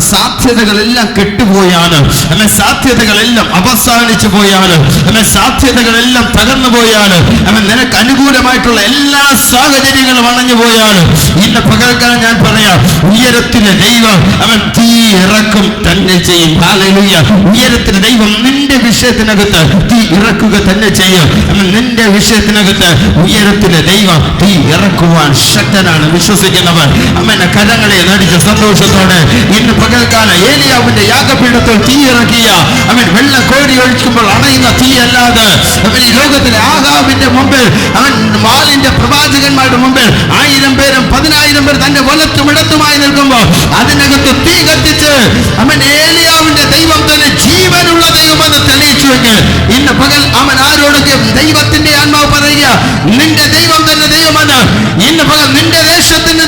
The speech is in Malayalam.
സാധ്യതകളെല്ലാം കെട്ടുപോയാണ്. അല്ലെ സാധ്യതകളെല്ലാം അവസാനിച്ചു പോയാണ്. അല്ലെ സാധ്യതകളെല്ലാം തകർന്നു പോയാണ്. അവൻ നിനക്ക് അനുകൂലമായിട്ടുള്ള എല്ലാ സാഹചര്യങ്ങളും അണഞ്ഞു പോയാണ്. ഇന്ന് പകൽക്കാലം ഞാൻ പറയാം ഉയരത്തിലെ ദൈവം അവൻ തീ തന്നെ ചെയ്യും. ഉയരത്തിലെ ദൈവം നിന്റെ വിഷയത്തിനകത്ത് തീ ഇറക്കുക തന്നെ ചെയ്യും. നിന്റെ വിഷയത്തിനകത്ത് ഉയരത്തിലെ ദൈവം തീ ഇറക്കുവാൻ ശക്തനാണ് വിശ്വസിക്കുന്നവർ. അമ്മന്റെ കരങ്ങളെ നടിച്ച സന്തോഷത്തോടെ ഇന്ന് പകൽക്കാല ഏലിയാവിന്റെ യാഗപീഠത്തിൽ തീ ഇറക്കിയ. അവൻ വെള്ള കോരി ഒഴിക്കുമ്പോൾ അണയുന്ന തീ അല്ലാതെ അവൻ ഈ ലോകത്തിലെ ആഹാവിന്റെ മുമ്പിൽ അവൻ മാലിന്റെ പ്രവാചകന്മാരുടെ മുമ്പിൽ ആയിരം പേരും പതിനായിരം പേർ തന്റെ വലത്തും ഇടത്തുമായി നിൽക്കുമ്പോൾ അതിനകത്ത് തീ കത്തിച്ച അവരോട് ദൈവത്തിന്റെ ആത്മാവ് പറയുക നിന്റെ ദൈവം തന്നെ ദൈവമാണ്. ഇന്ന് പകൽ നിന്റെ ദേശത്തിന്